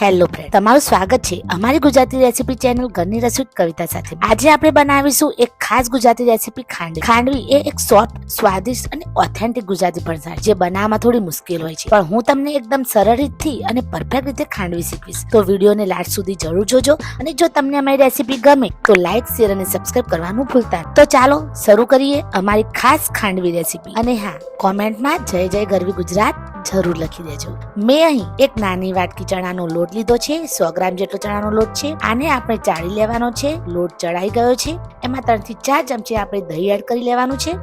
Hello friend તમારું સ્વાગત છે અમારી ગુજરાતી રેસીપી ચેનલ ઘરની રસોઈ કવિતા સાથે. આજે આપણે બનાવીશું એક ખાસ ગુજરાતી રેસીપી ખાંડવી. ખાંડવી એ એક સોફ્ટ સ્વાદિષ્ટ અને ઓથેન્ટિક ગુજરાતી ભણસાર જે બનાવવામાં થોડી મુશ્કેલ હોય છે. પણ હું તમને એકદમ સરળ રીતથી અને પરફેક્ટ રીતે ખાંડવી શીખવીશ. તો વિડીયોને લાસ્ટ સુધી જરૂર જોજો અને જો તમને અમારી રેસીપી ગમે, તો લાઈક શેર અને સબસ્ક્રાઇબ કરવાનું ભૂલતા તો ચાલો શરૂ કરીએ અમારી ખાસ ખાંડવી રેસીપી અને હા કોમેન્ટમાં જય જય ગરવી ગુજરાત. જરૂર લખી દેજો. મેં અહીં એક નાની વાટકી ચણાનો લોટ લીધો છે, સો ગ્રામ જેટલો ચણાનો લોટ છે. આને આપણે ચાળી લેવાનો છે. લોટ ચડાઈ ગયો છે. એમાં ત્રણથી ચાર ચમચી આપણે દહીં એડ કરી લેવાનું છે.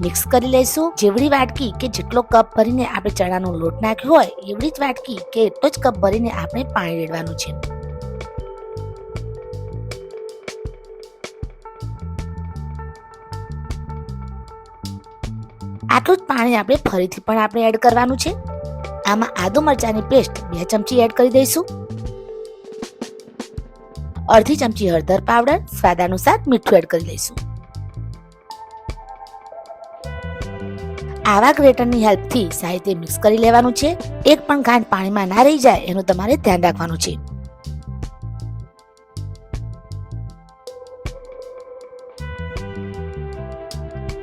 મિક્સ કરી લઈશું. જેવડી વાટકી કે જેટલો કપ ભરીને આપણે ચણાનો લોટ નાખ્યો હોય, એવડી જ વાટકી કે એટલો જ કપ ભરીને આપણે પાણી રેડવાનું છે. આટલું જ પાણી આપણે ફરીથી પણ આપણે એડ કરવાનું છે. આમાં આદુ મરચાંની પેસ્ટ બે ચમચી એડ કરી દઈશું. અડધી ચમચી હળદર પાવડર સ્વાદ અનુસાર મીઠું એડ કરી દઈશું આવા ગ્રેટરની હેલ્પથી સાહિત્ય મિક્સ કરી લેવાનું છે. એક પણ ગાંઠ પાણીમાં ના રહી જાય એનું તમારે ધ્યાન રાખવાનું છે.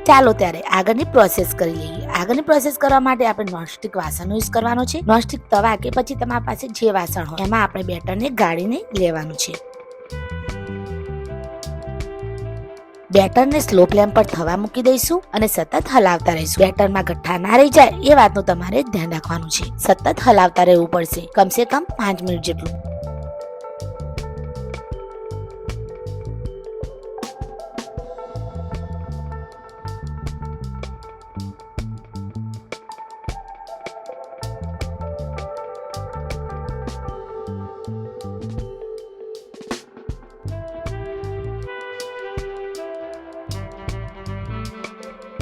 ચાલો ત્યારે આગળની પ્રોસેસ કરી લઈએ. આગળની પ્રોસેસ કરવા માટે આપણે નોનસ્ટિક વાસણનો યુઝ કરવાનો છે. નોનસ્ટિક તવા કે પછી તમારા પાસે જે વાસણ હોય, એમાં આપણે બેટરને ગાળીને લેવાનું છે. બેટરને સ્લો ફ્લેમ પર થવા મૂકી દઈશું અને સતત હલાવતા રહીશું. બેટરમાં ગઠ્ઠા ના રહી જાય એ વાતનું તમારે ધ્યાન રાખવાનું છે. સતત હલાવતા રહેવું પડશે. કમસે કમ પાંચ મિનિટ જેટલું.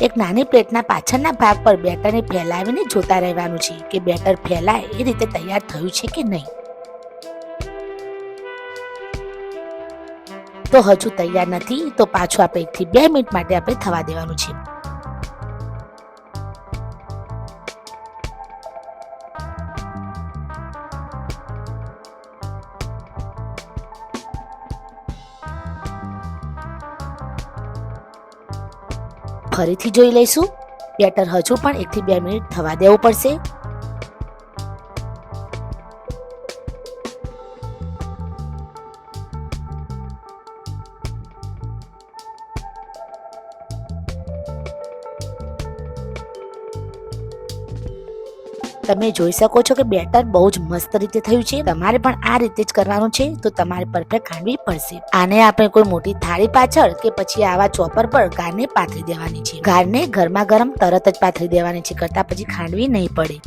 એક નાની પ્લેટના પાછળના ભાગ પર બેટરને ફેલાવીને જોતા રહેવાનું છે કે બેટર ફેલાય એ રીતે તૈયાર થયું છે કે નહીં. તો હજુ તૈયાર નથી, તો પાછું આપણે એકથી બે મિનિટ માટે આપણે થવા દેવાનું છે. ફરીથી જોઈ લઈશું. બેટર હજુ પણ એકથી બે મિનિટ થવા દેવું પડશે. તમે જોઈ શકો છો કે બેટર બહુ જ મસ્ત રીતે થયું છે. તમારે પણ આ રીતે જ કરવાનું છે, તો તમારે પરફેક્ટ ખાંડવી પડશે. આને આપણે કોઈ મોટી થાળી પાછળ કે પછી આવા ચોપર પર ગારને પાથરી દેવાની છે. ગારને ગરમા ગરમ તરત જ પાથરી દેવાની છે, કરતા પછી ખાંડવી નહીં પડે.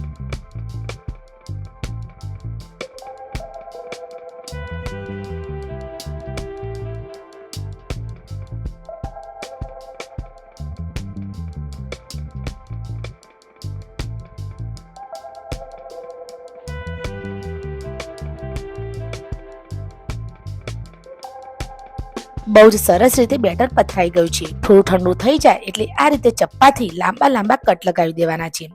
બહુ જ સરસ રીતે બેટર પથરાઈ ગયું છે. થોડું ઠંડુ થઈ જાય એટલે આ રીતે ચપ્પાથી લાંબા લાંબા કટ લગાવી દેવાના છે.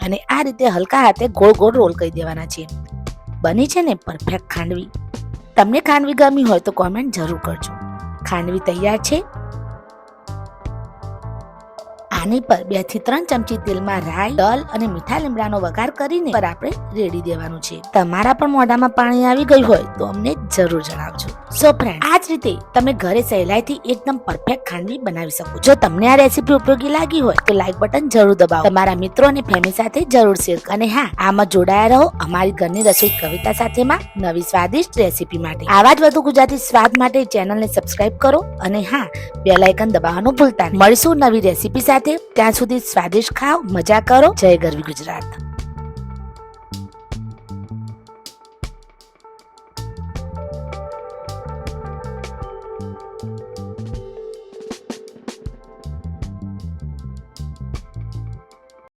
અને આ રીતે હલકા હાથે ગોળ ગોળ રોલ કરી દેવાના છે. બની છે ને પરફેક્ટ ખાંડવી. તમને ખાંડવી ગમી હોય તો કોમેન્ટ જરૂર કરજો. ખાંડવી તૈયાર છે? આની પર બેથી ત્રણ ચમચી તેલમાં રાઈ તલ અને મીઠા લીમડાનો વઘાર કરીને પર આપણે રેડી દેવાનું છે. તમારા પણ મોઢામાં પાણી આવી ગયું હોય તો અમને જરૂર જણાવજો. સો ફ્રેન્ડ આ જ રીતે તમે ઘરે સહેલાઈથી એકદમ પરફેક્ટ ખાંડવી બનાવી શકો. જો તમને આ રેસીપી ઉપયોગી લાગી હોય તો લાઈક બટન જરૂર દબાવો. તમારા મિત્રો અને ફેમિલી સાથે જરૂર શેર અને હા, આમાં જોડાયા રહો અમારી ઘરની રસોઈ કવિતા સાથેમાં નવી સ્વાદિષ્ટ રેસીપી માટે. આવા જ વધુ ગુજરાતી સ્વાદ માટે ચેનલને સબસ્ક્રાઇબ કરો. અને હા બેલ આઇકન દબાવવાનું ભૂલતા મળીશું નવી રેસીપી ત્યાં સુધી સ્વાદિષ્ટ ખાઓ મજા કરો. જય ગરવી ગુજરાત.